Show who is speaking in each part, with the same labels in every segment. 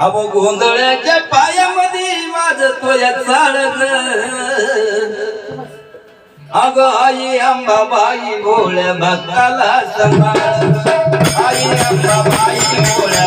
Speaker 1: अहो गोंधळ्याच्या पायामध्ये वाजतोय चाळण. अग आई अंबाबाई भोळ्या भक्ताला सांभाळ. आई अंबाबाई भोळ्या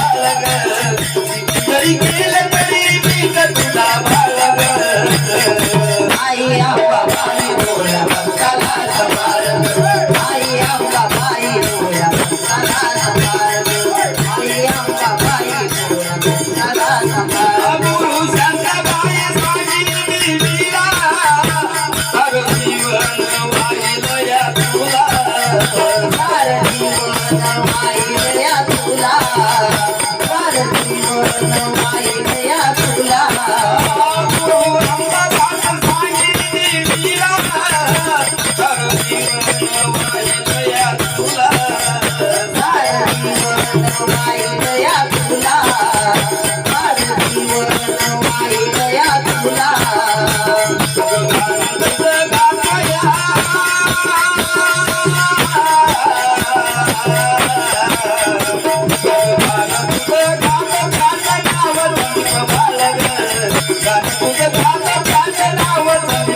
Speaker 1: तुला.
Speaker 2: तुझं धाता प्राण लावत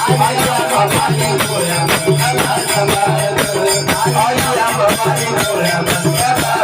Speaker 2: Thank you.